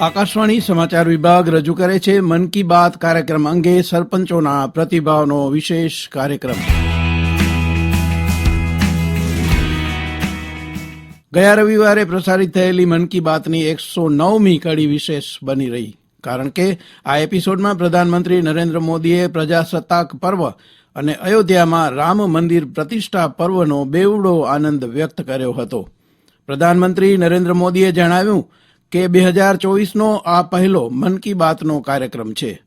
આકાશવાણી સમાચાર વિભાગ રજૂ કરે છે મન કી બાત કાર્યક્રમ અંગે સરપંચોના પ્રતિભાવનો વિશેષ કાર્યક્રમ. ગયા રવિવારે પ્રસારિત થયેલી મન કી બાતની એકસો નવમી કડી વિશેષ બની રહી. કારણ કે આ એપિસોડમાં પ્રધાનમંત્રી નરેન્દ્ર મોદીએ પ્રજાસત્તાક પર્વ અને અયોધ્યામાં રામ મંદિર પ્રતિષ્ઠા પર્વનો બેવડો આનંદ વ્યક્ત કર્યો હતો. પ્રધાનમંત્રી નરેન્દ્ર મોદીએ જણાવ્યું કે બે હજાર ચોવીસનો આ પહેલો મન કી બાતનો કાર્યક્રમ છે.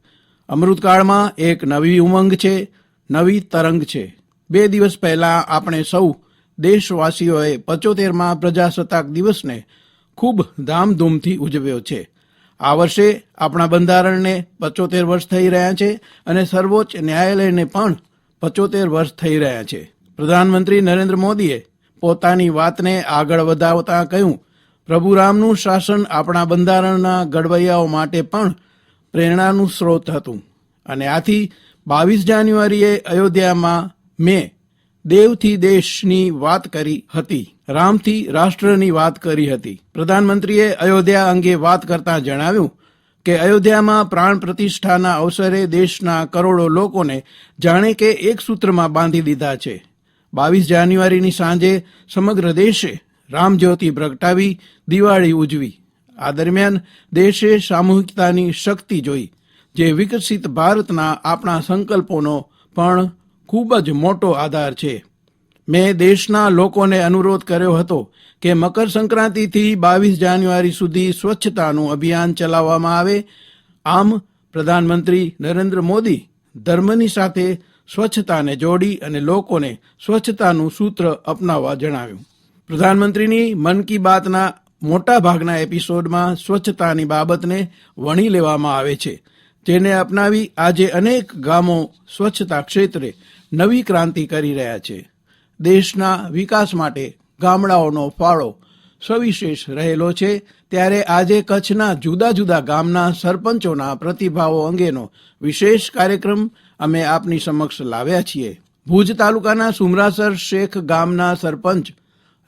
અમૃતકાળમાં એક નવી ઉમંગ છે, નવી તરંગ છે. બે દિવસ પહેલા આપણે સૌ દેશવાસીઓએ પચોતેરમાં પ્રજાસત્તાક દિવસને ખૂબ ધામધૂમથી ઉજવ્યો છે. આ વર્ષે આપણા બંધારણને પચોતેર વર્ષ થઈ રહ્યા છે અને સર્વોચ્ચ ન્યાયાલયને પણ પચોતેર વર્ષ થઈ રહ્યા છે. પ્રધાનમંત્રી નરેન્દ્ર મોદીએ પોતાની વાતને આગળ વધાવતા કહ્યું પ્રભુ રામનું શાસન આપણા બંધારણના ઘડવૈયાઓ માટે પણ પ્રેરણાનું સ્ત્રોત હતું. અને આથી બાવીસ જાન્યુઆરીએ અયોધ્યામાં મેં દેવથી દેશની વાત કરી હતી. રામથી રાષ્ટ્રની વાત કરી હતી. પ્રધાનમંત્રીએ અયોધ્યા અંગે વાત કરતા જણાવ્યું કે અયોધ્યામાં પ્રાણ પ્રતિષ્ઠાના અવસરે દેશના કરોડો લોકોને જાણે કે એક સૂત્રમાં બાંધી દીધા છે. બાવીસ જાન્યુઆરીની સાંજે સમગ્ર દેશે રામજ્યોતિ પ્રગટાવી, દિવાળી ઉજવી. આ દરમિયાન દેશે સામૂહિકતાની શક્તિ જોઈ, જે વિકસિત ભારતના આપણા સંકલ્પોનો પણ ખૂબ જ મોટો આધાર છે. મેં દેશના લોકોને અનુરોધ કર્યો હતો કે મકર સંક્રાંતિથી બાવીસ જાન્યુઆરી સુધી સ્વચ્છતાનું અભિયાન ચલાવવામાં આવે. આમ, પ્રધાનમંત્રી નરેન્દ્ર મોદી ધર્મની સાથે સ્વચ્છતાને જોડી અને લોકોને સ્વચ્છતાનું સૂત્ર અપનાવવા જણાવ્યું. પ્રધાનમંત્રીની મન કી બાતના મોટા ભાગના એપિસોડમાં સ્વચ્છતાની બાબતને વણી લેવામાં આવે છે. જેને અપનાવી આજે અનેક ગામો સ્વચ્છતા ક્ષેત્રે નવી ક્રાંતિ કરી રહ્યા છે. દેશના વિકાસ માટે ગામડાઓનો ફાળો સવિશેષ રહેલો છે. ત્યારે આજે કચ્છના જુદા જુદા ગામના સરપંચોના પ્રતિભાવો અંગેનો વિશેષ કાર્યક્રમ અમે આપની સમક્ષ લાવ્યા છીએ. ભુજ તાલુકાના સુમરાસર શેખ ગામના સરપંચ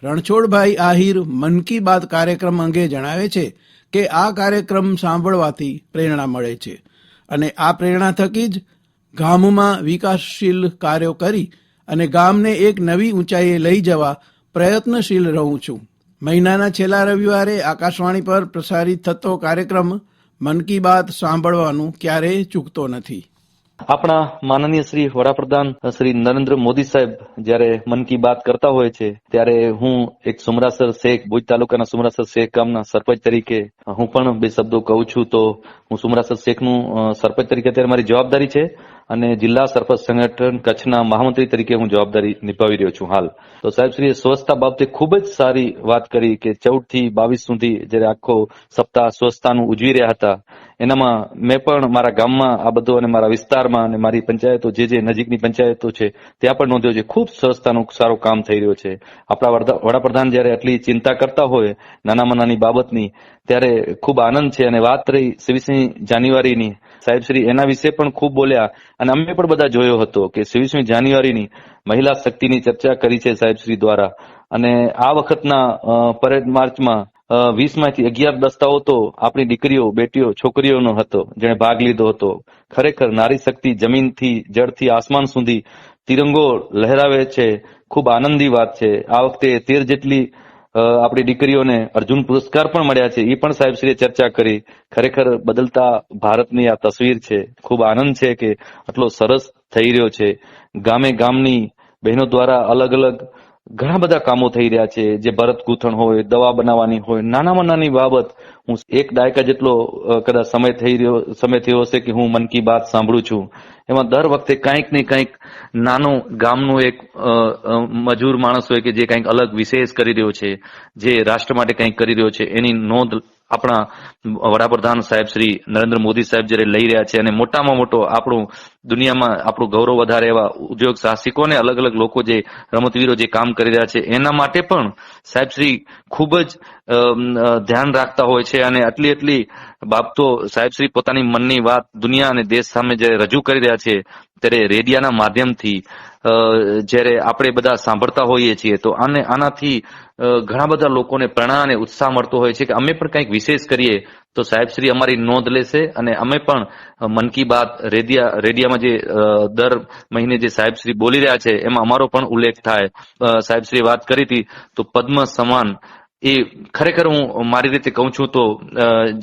રણછોડભાઈ આહિર મન કી બાત કાર્યક્રમ અંગે જણાવે છે કે આ કાર્યક્રમ સાંભળવાથી પ્રેરણા મળે છે અને આ પ્રેરણા થકી જ ગામમાં વિકાસશીલ કાર્યો કરી અને ગામને એક નવી ઊંચાઈએ લઈ જવા પ્રયત્નશીલ રહું છું. મહિનાના છેલ્લા રવિવારે આકાશવાણી પર પ્રસારિત થતો કાર્યક્રમ મન કી બાત સાંભળવાનું ક્યારેય ચૂકતો નથી. આપણા માનનીય શ્રી વડાપ્રધાન શ્રી નરેન્દ્ર મોદી સાહેબ જયારે મન કી બાત કરતા હોય છે, ત્યારે હું એક સુમરાસર શેખ, ભુજ તાલુકાના સુમરાસર શેખ ગામના સરપંચ તરીકે, હું પણ બે શબ્દો કહું છું તો હું સુમરાસર શેખનું સરપંચ તરીકે અત્યારે મારી જવાબદારી છે અને જિલ્લા સરપંચ સંગઠન કચ્છના મહામંત્રી તરીકે હું જવાબદારી નિભાવી રહ્યો છું હાલ. તો સાહેબશ્રીએ સ્વચ્છતા બાબતે ખૂબ જ સારી વાત કરી કે ચૌદથી બાવીસ સુધી જયારે આખો સપ્તાહ સ્વચ્છતાનું ઉજવી રહ્યા હતા એનામાં મેં પણ મારા ગામમાં આ બધું અને મારા વિસ્તારમાં અને મારી પંચાયતો જે જે નજીકની પંચાયતો છે, ત્યાં પણ નોંધ્યો છે, ખૂબ સ્વચ્છતાનું સારું કામ થઈ રહ્યું છે. આપણા વડા- વડાપ્રધાન જ્યારે આટલી ચિંતા કરતા હોય, નાનામાં નાની બાબતની, ત્યારે ખૂબ આનંદ છે અને વાત રહી છવ્વીસમી જાન્યુઆરીની. સાહેબ શ્રી એના વિશે પણ ખૂબ બોલ્યા અને અમે પણ બધા જોયો હતો કે છવ્વીસમી જાન્યુઆરીની મહિલા શક્તિની ચર્ચા કરી છે સાહેબ શ્રી દ્વારા. અને આ વખતના પરેડ માર્ચમાં વીસમાંથી અગિયાર દસ્તાઓ તો આપણી દીકરીઓ, બેટીઓ, છોકરીઓનો હતો, જેણે ભાગ લીધો હતો. ખરેખર નારી શક્તિ જમીનથી, જળથી, આસમાન સુધી તિરંગો લહેરાવે છે. ખૂબ આનંદી વાત છે. આ વખતે તેર જેટલી આપણી દીકરીઓને અર્જુન પુરસ્કાર પણ મળ્યા છે. એ પણ સાહેબશ્રીએ ચર્ચા કરી. ખરેખર બદલતા ભારતની આ તસવીર છે. ખૂબ આનંદ છે કે આટલો સરસ થઈ રહ્યો છે. ગામે ગામની બહેનો દ્વારા અલગ અલગ ઘણા બધા કામો થઈ રહ્યા છે. જે ભરત ગૂંથણ હોય, દવા બનાવવાની હોય, નાનામાં નાની બાબત હું એક દાયકા જેટલો કદાચ સમય થઈ રહ્યો, સમય થયો હશે કે હું મન કી બાત સાંભળું છું. એમાં દર વખતે કંઈક ને કંઈક નાનું ગામનું એક મજૂર માણસ હોય કે જે કંઈક અલગ વિશેષ કરી રહ્યો છે, જે રાષ્ટ્ર માટે કંઈક કરી રહ્યો છે, એની નોંધ આપણા વડાપ્રધાન સાહેબ શ્રી નરેન્દ્ર મોદી સાહેબ જ્યારે લઈ રહ્યા છે અને મોટામાં મોટો આપણું દુનિયામાં આપણું ગૌરવ વધારે એવા ઉદ્યોગ સાહસિકો અને અલગ અલગ લોકો જે રમતવીરો જે કામ કરી રહ્યા છે, એના માટે પણ સાહેબ શ્રી ખૂબ જ ધ્યાન રાખતા હોય છે. છે અને આટલી આટલી બાબતો સાહેબશ્રી પોતાની મનની વાત દુનિયા અને દેશ સામે જ્યારે રજૂ કરી રહ્યા છે, ત્યારે રેડિયાના માધ્યમથી જ્યારે આપણે બધા સાંભળતા હોઈએ છીએ, તો આને, આનાથી ઘણા બધા લોકોને પ્રેરણા અને ઉત્સાહ મળતો હોય છે કે અમે પણ કંઈક વિશેષ કરીએ, તો સાહેબશ્રી અમારી નોંધ લેશે અને અમે પણ મન કી બાત રેડિયા, રેડિયામાં જે દર મહિને જે સાહેબશ્રી બોલી રહ્યા છે, એમાં અમારો પણ ઉલ્લેખ થાય. સાહેબ શ્રી વાત કરી હતી, તો પદ્મ સમાન એ ખરેખર હું મારી રીતે કહું છું તો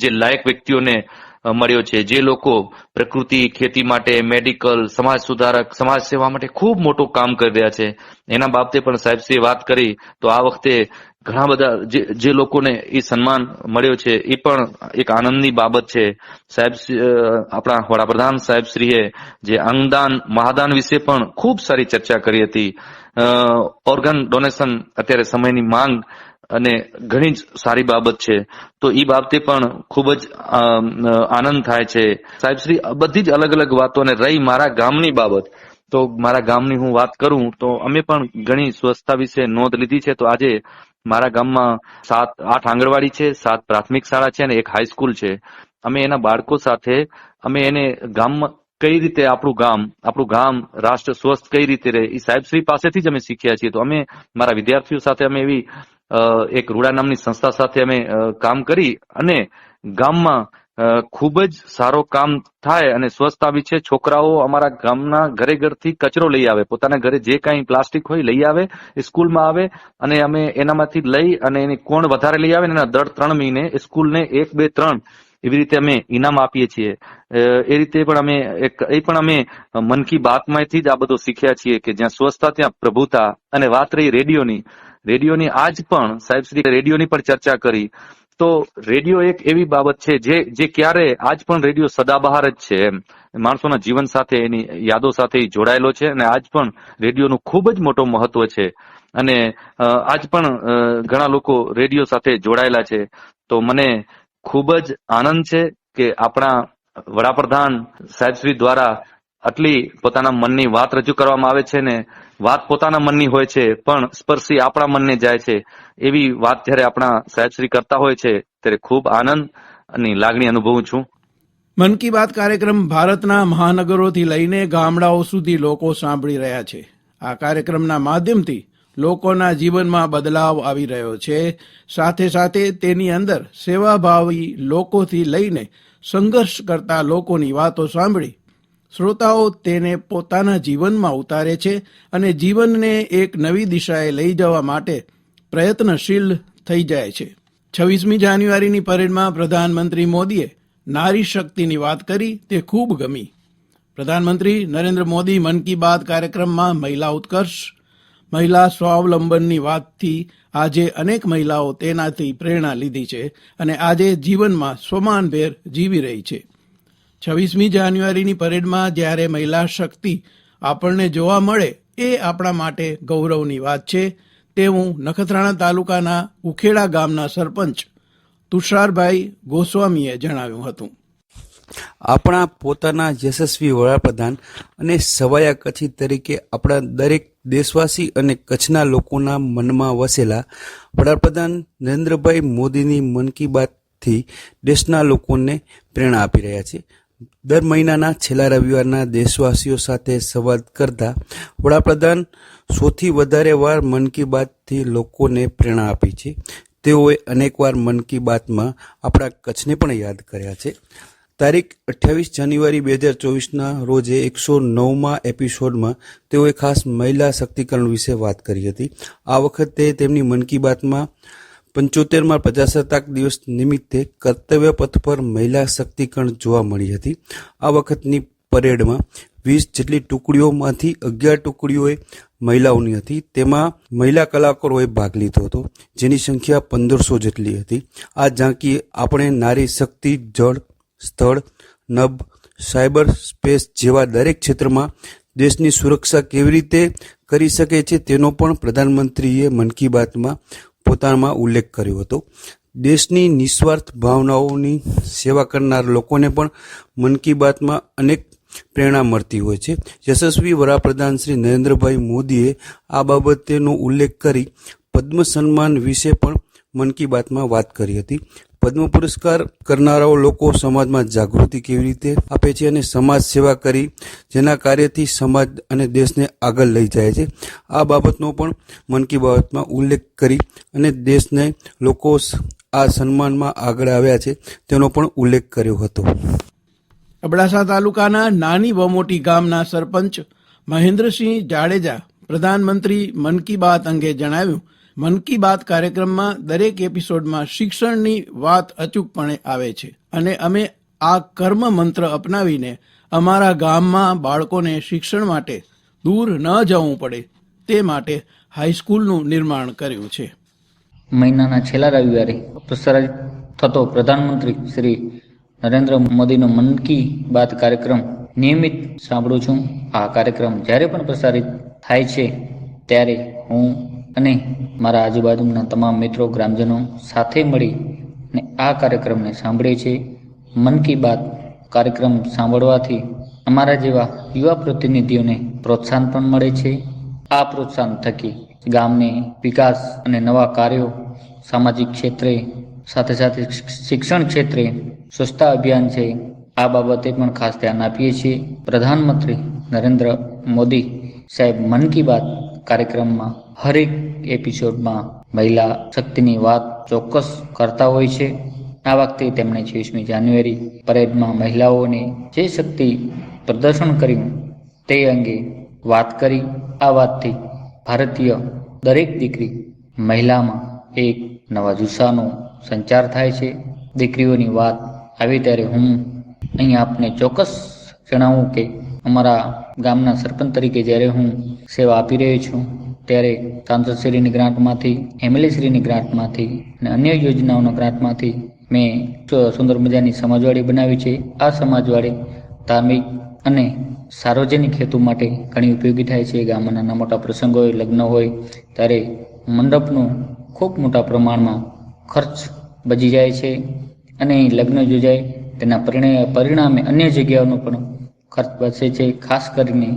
જે લાયક વ્યક્તિઓને મળ્યો છે, જે લોકો પ્રકૃતિ, ખેતી માટે, મેડિકલ, સમાજ સુધારક, સમાજ સેવા માટે ખૂબ મોટું કામ કરી રહ્યા છે. એના બાબતે પણ સાહેબશ્રીએ વાત કરી તો આ વખતે ઘણા બધા જે લોકોને એ સન્માન મળ્યો છે, એ પણ એક આનંદની બાબત છે. સાહેબ આપણા વડાપ્રધાન સાહેબશ્રીએ જે અંગદાન, મહાદાન વિશે પણ ખૂબ સારી ચર્ચા કરી હતી. ઓર્ગન ડોનેશન અત્યારે સમયની માંગ અને ઘણી જ સારી બાબત છે. તો એ બાબતે પણ ખૂબ જ આનંદ થાય છે. સાહેબશ્રી બધી જ અલગ અલગ વાતો અને રહી મારા ગામની બાબત. તો મારા ગામની હું વાત કરું, તો અમે પણ ઘણી સ્વચ્છતા વિશે નોંધ લીધી છે. તો આજે મારા ગામમાં સાત, આઠ આંગણવાડી છે, સાત પ્રાથમિક શાળા છે અને એક હાઈસ્કૂલ છે. અમે એના બાળકો સાથે, અમે એને ગામમાં કઈ રીતે આપણું ગામ આપણું ગામ રાષ્ટ્ર સ્વસ્થ કઈ રીતે રહે એ સાહેબશ્રી પાસેથી જ અમે શીખ્યા છીએ. તો અમે, મારા વિદ્યાર્થીઓ સાથે અમે એવી એક રૂડા નામની સંસ્થા સાથે અમે કામ કરી અને ગામમાં ખૂબ જ સારો કામ થાય અને સ્વચ્છતા વિશે છોકરાઓ અમારા ગામના ઘરે ઘરથી કચરો લઈ આવે. પોતાના ઘરે જે કાંઈ પ્લાસ્ટિક હોય લઈ આવે સ્કૂલમાં આવે અને અમે એનામાંથી લઈ અને એની કોણ વધારે લઈ આવે એના દર ત્રણ મહિને સ્કૂલને એક, બે, ત્રણ એવી રીતે અમે ઇનામ આપીએ છીએ. એ રીતે પણ અમે એક, એ પણ અમે મન કી બાતમાંથી જ આ બધું શીખ્યા છીએ કે જ્યાં સ્વચ્છતા, ત્યાં પ્રભુતા અને વાત રહી રેડિયોની. રેડિયોની આજ પણ, સાહેબ શ્રી, રેડિયોની પણ ચર્ચા કરી. તો રેડિયો એક એવી બાબત છે જે જે ક્યારે આજ પણ રેડિયો સદાબહાર જ છે એમ. માણસોના જીવન સાથે એની યાદો સાથે જોડાયેલો છે અને આજ પણ રેડિયોનું ખૂબ જ મોટો મહત્વ છે. અને આજ પણ ઘણા લોકો રેડિયો સાથે જોડાયેલા છે. તો મને ખૂબ જ આનંદ છે કે આપણા વડાપ્રધાન સાહેબશ્રી દ્વારા આટલી પોતાના મનની વાત રજૂ કરવામાં આવે છે ને, વાત પોતાના મનની હોય છે, પણ સ્પર્શી આપણા મનને જાય છે. એવી વાત જ્યારે આપણા સાહેબશ્રી કરતા હોય છે, ત્યારે ખૂબ આનંદ અને લાગણી અનુભવું છું. મન કી બાત કાર્યક્રમ ભારતના મહાનગરોથી લઈને ગામડાઓ સુધી લોકો સાંભળી રહ્યા છે. આ કાર્યક્રમના માધ્યમથી લોકોના જીવનમાં બદલાવ આવી રહ્યો છે. સાથે સાથે તેની અંદર સેવાભાવી લોકોથી લઈને સંઘર્ષ કરતા લોકોની વાતો સાંભળી શ્રોતાઓ તેને પોતાના જીવનમાં ઉતારે છે અને જીવનને એક નવી દિશાએ લઈ જવા માટે પ્રયત્નશીલ થઈ જાય છે. છવ્વીસમી જાન્યુઆરીની પરેડમાં પ્રધાનમંત્રી મોદીએ નારી શક્તિની વાત કરી, તે ખૂબ ગમી. પ્રધાનમંત્રી નરેન્દ્ર મોદી મન કી બાત કાર્યક્રમમાં મહિલા ઉત્કર્ષ, મહિલા સ્વાવલંબનની વાતથી આજે અનેક મહિલાઓ તેનાથી પ્રેરણા લીધી છે અને આજે જીવનમાં સમાનભેર જીવી રહી છે. છવ્વીસમી જાન્યુઆરીની પરેડમાં જ્યારે મહિલા શક્તિ આપણને જોવા મળે, એ આપણા માટે ગૌરવની વાત છે. તેવું નખત્રાણા તાલુકાના ઉખેડા ગામના સરપંચ તુષારભાઈ ગોસ્વામીએ જણાવ્યું હતું. આપણા પોતાના યશસ્વી વડાપ્રધાન અને સવાયા કચ્છી તરીકે આપણા દરેક દેશવાસી અને કચ્છના લોકોના મનમાં વસેલા વડાપ્રધાન નરેન્દ્રભાઈ મોદીની મન કી બાતથી દેશના લોકોને પ્રેરણા આપી રહ્યા છે. દર મહિનાના છેલ્લા રવિવારના દેશવાસીઓ સાથે સંવાદ કરતા વડાપ્રધાન સૌથી વધારે વાર મન કી બાતથી લોકોને પ્રેરણા આપી છે. તેઓએ અનેકવાર મન કી બાતમાં આપણા કચ્છને પણ યાદ કર્યા છે. તારીખ અઠ્યાવીસ જાન્યુઆરી બે હજાર ચોવીસના રોજે એકસો નવમાં એપિસોડમાં તેઓએ ખાસ મહિલા શક્તિકરણ વિશે વાત કરી હતી. આ વખતે તેમની મન કી બાતમાં પંચોતેરમાં પ્રજાસત્તાક દિવસ નિમિત્તે કર્તવ્ય પથ પર મહિલા શક્તિકરણ જોવા મળી હતી. આ વખતની પરેડમાં વીસ જેટલી ટુકડીઓમાંથી અગિયાર ટુકડીઓએ મહિલાઓની હતી. તેમાં મહિલા કલાકારોએ ભાગ લીધો હતો, જેની સંખ્યા પંદરસો જેટલી હતી. આ ઝાંકી આપણે નારી શક્તિ, જળ, સ્થળ, નભ, સાયબર સ્પેસ જેવા દરેક ક્ષેત્રમાં દેશની સુરક્ષા કેવી રીતે કરી શકે છે તેનો પણ પ્રધાનમંત્રીએ મન કી બાતમાં પોતાનામાં ઉલ્લેખ કર્યો હતો. દેશની નિસ્વાર્થ ભાવનાઓની સેવા કરનાર લોકોને પણ મન કી બાતમાં અનેક પ્રેરણા મળતી હોય છે. યશસ્વી વડાપ્રધાન શ્રી નરેન્દ્રભાઈ મોદીએ આ બાબતેનો ઉલ્લેખ કરી પદ્મ સન્માન વિશે પણ મન કી બાતમાં વાત કરી હતી. પદ્મ પુરસ્કાર કરનારાઓ લોકો સમાજમાં જાગૃતિ કેવી રીતે આપે છે અને સમાજ સેવા કરી જેના કાર્યથી સમાજ અને દેશને આગળ લઈ જાય છે. આ બાબતનો પણ મન કી બાબતમાં ઉલ્લેખ કરી અને દેશને લોકો આ સન્માનમાં આગળ આવ્યા છે તેનો પણ ઉલ્લેખ કર્યો હતો. અબડાસા તાલુકાના નાની મોટી ગામના સરપંચ મહેન્દ્રસિંહ જાડેજા પ્રધાનમંત્રી મન કી બાત અંગે જણાવ્યું મન કી બાત કાર્યક્રમમાં દરેક એપિસોડમાં શિક્ષણની વાત અચૂકપણે આવે છે અને અમે આ કર્મ મંત્ર અપનાવીને અમારા ગામમાં બાળકોને શિક્ષણ માટે દૂર ન જવું પડે તે માટે હાઈસ્કૂલનું નિર્માણ કર્યું છે. મહિનાના છેલ્લા રવિવારે પ્રસારિત થતો પ્રધાનમંત્રી શ્રી નરેન્દ્ર મોદીનો મન કી બાત કાર્યક્રમ નિયમિત સાંભળું છું. આ કાર્યક્રમ જ્યારે પણ પ્રસારિત થાય છે, ત્યારે હું અને મારા આજુબાજુના તમામ મિત્રો, ગ્રામજનો સાથે મળી ને આ કાર્યક્રમને સાંભળે છે. મન કી બાત કાર્યક્રમ સાંભળવાથી અમારા જેવા યુવા પ્રતિનિધિઓને પ્રોત્સાહન પણ મળે છે. આ પ્રોત્સાહન થકી ગામને વિકાસ અને નવા કાર્યો, સામાજિક ક્ષેત્રે, સાથે સાથે શિક્ષણ ક્ષેત્રે સ્વચ્છતા અભિયાન છે, આ બાબતે પણ ખાસ ધ્યાન આપીએ છીએ. પ્રધાનમંત્રી નરેન્દ્ર મોદી સાહેબ મન કી બાત કાર્યક્રમમાં હરેક એપિસોડમાં મહિલા શક્તિની વાત ચોક્કસ કરતા હોય છે. આ વખતે તેમણે છવ્વીસમી જાન્યુઆરી પરેડમાં મહિલાઓને જે શક્તિ પ્રદર્શન કર્યું તે અંગે વાત કરી. આ વાતથી ભારતીય દરેક દીકરી મહિલામાં એક નવા જુસ્સાનો સંચાર થાય છે. દીકરીઓની વાત આવે ત્યારે હું અહીં આપને ચોક્કસ જણાવું કે અમારા ગામના સરપંચ તરીકે જ્યારે હું સેવા આપી રહ્યો છું ત્યારે સાંસદશ્રીની ગ્રાન્ટમાંથી એમએલએશ્રીની ગ્રાન્ટમાંથી અને અન્ય યોજનાઓના ગ્રાન્ટમાંથી મેં સુંદર મજાની સમાજવાડી બનાવી છે. આ સમાજવાડી ધાર્મિક અને સાર્વજનિક હેતુ માટે ઘણી ઉપયોગી થાય છે. ગામમાં નાના મોટા પ્રસંગો હોય, લગ્ન હોય, ત્યારે મંડપનો ખૂબ મોટા પ્રમાણમાં ખર્ચ બચી જાય છે અને લગ્ન યોજાય, તેના પરિણે, પરિણામે અન્ય જગ્યાઓનો પણ ખર્ચ બચે છે. ખાસ કરીને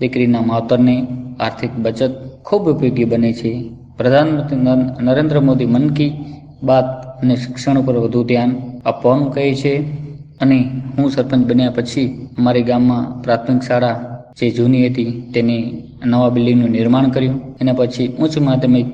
દીકરીના માવતરને આર્થિક બચત ખૂબ ઉપયોગી બને છે. પ્રધાનમંત્રી નરેન્દ્ર મોદી મન કી બાત અને શિક્ષણ ઉપર વધુ ધ્યાન આપવાનું કહે છે અને હું સરપંચ બન્યા પછી અમારી ગામમાં પ્રાથમિક શાળા જે જૂની હતી તેને નવા બિલ્ડિંગનું નિર્માણ કર્યું. એના પછી ઉચ્ચ માધ્યમિક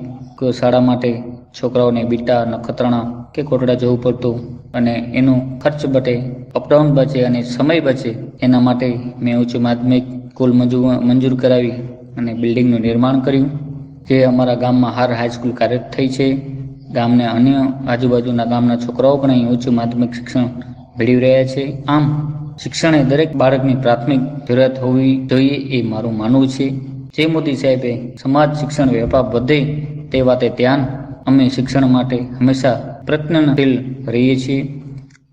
શાળા માટે છોકરાઓને બીટા, નખત્રાણા કે કોટડા જવું પડતું અને એનો ખર્ચ બટે, અપડાઉન બચે અને સમય બચે એના માટે મેં ઉચ્ચ માધ્યમિક કુલ મંજૂર મંજૂર કરાવી. અને બિલ્ડિંગનું નિર્માણ કર્યું, જે અમારા ગામમાં હાર હાઈસ્કૂલ કાર્યરત થઈ છે. ગામને અન્ય આજુબાજુના ગામના છોકરાઓ પણ અહીં ઉચ્ચ માધ્યમિક શિક્ષણ મેળવી રહ્યા છે. આમ, શિક્ષણ એ દરેક બાળકની પ્રાથમિક જરૂરિયાત હોવી જોઈએ એ મારું માનવું છે. જે મોદી સાહેબે સમાજ શિક્ષણ વ્યાપાર વધે તે વાતે ધ્યાન અમે શિક્ષણ માટે હંમેશા પ્રયત્નશીલ રહીએ છીએ.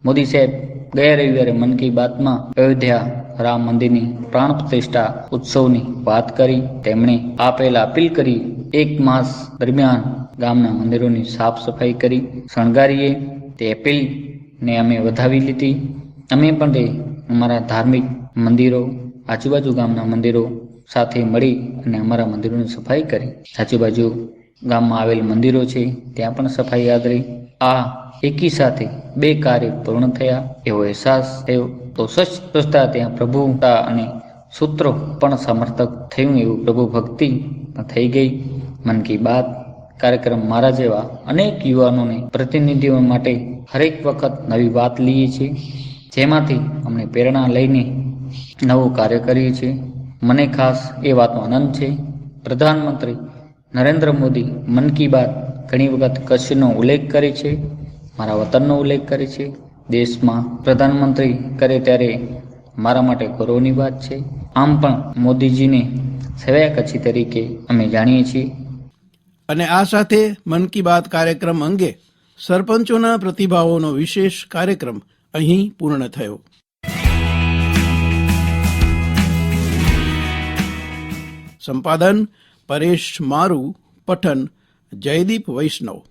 મોદી સાહેબ ગયા રવિવારે મન કી બાતમાં અયોધ્યા રામ મંદિરની પ્રાણ પ્રતિષ્ઠા ઉત્સવની વાત કરી. તેમણે આ પહેલા અપીલ કરી એક માસ દરમિયાન ગામના મંદિરોની સાફ સફાઈ કરી. શણગારીએ તે અપીલને અમે વધાવી લીધી. અમે પણ તે અમારા ધાર્મિક મંદિરો, આજુબાજુ ગામના મંદિરો સાથે મળી અને અમારા મંદિરોની સફાઈ કરી. આજુબાજુ ગામમાં આવેલ મંદિરો છે, ત્યાં પણ સફાઈ આદરી આ એકી સાથે બે કાર્ય પૂર્ણ થયા. એવો અહેસાસ થયો. તો સ્વચ્છ સ્વચ્છતા ત્યાં પ્રભુતા અને સૂત્રો પણ સમર્થક થયું એવું પ્રભુ ભક્તિ થઈ ગઈ. મન કી બાત કાર્યક્રમ મારા જેવા અનેક યુવાનોને પ્રતિનિધિઓ માટે હરેક વખત નવી વાત લઈએ છીએ. જેમાંથી અમને પ્રેરણા લઈને નવું કાર્ય કરીએ છીએ. મને ખાસ એ વાતનો આનંદ છે. પ્રધાનમંત્રી નરેન્દ્ર મોદી મન કી બાત ઘણી વખત કચ્છનો ઉલ્લેખ કરે છે, મારા વતનનો ઉલ્લેખ કરે છે. દેશમાં પ્રધાનમંત્રી કરે ત્યારે મારા માટે ગૌરવની વાત છે. આમ પણ મોદીજીને સેવાય કચ્છી તરીકે અમે જાણીએ છીએ. અને આ સાથે મન કી બાત કાર્યક્રમ અંગે સરપંચોના પ્રતિભાવોનો વિશેષ કાર્યક્રમ અહીં પૂર્ણ થયો. સંપાદન પરેશ મારુ પઠન જયદીપ વૈષ્ણવ.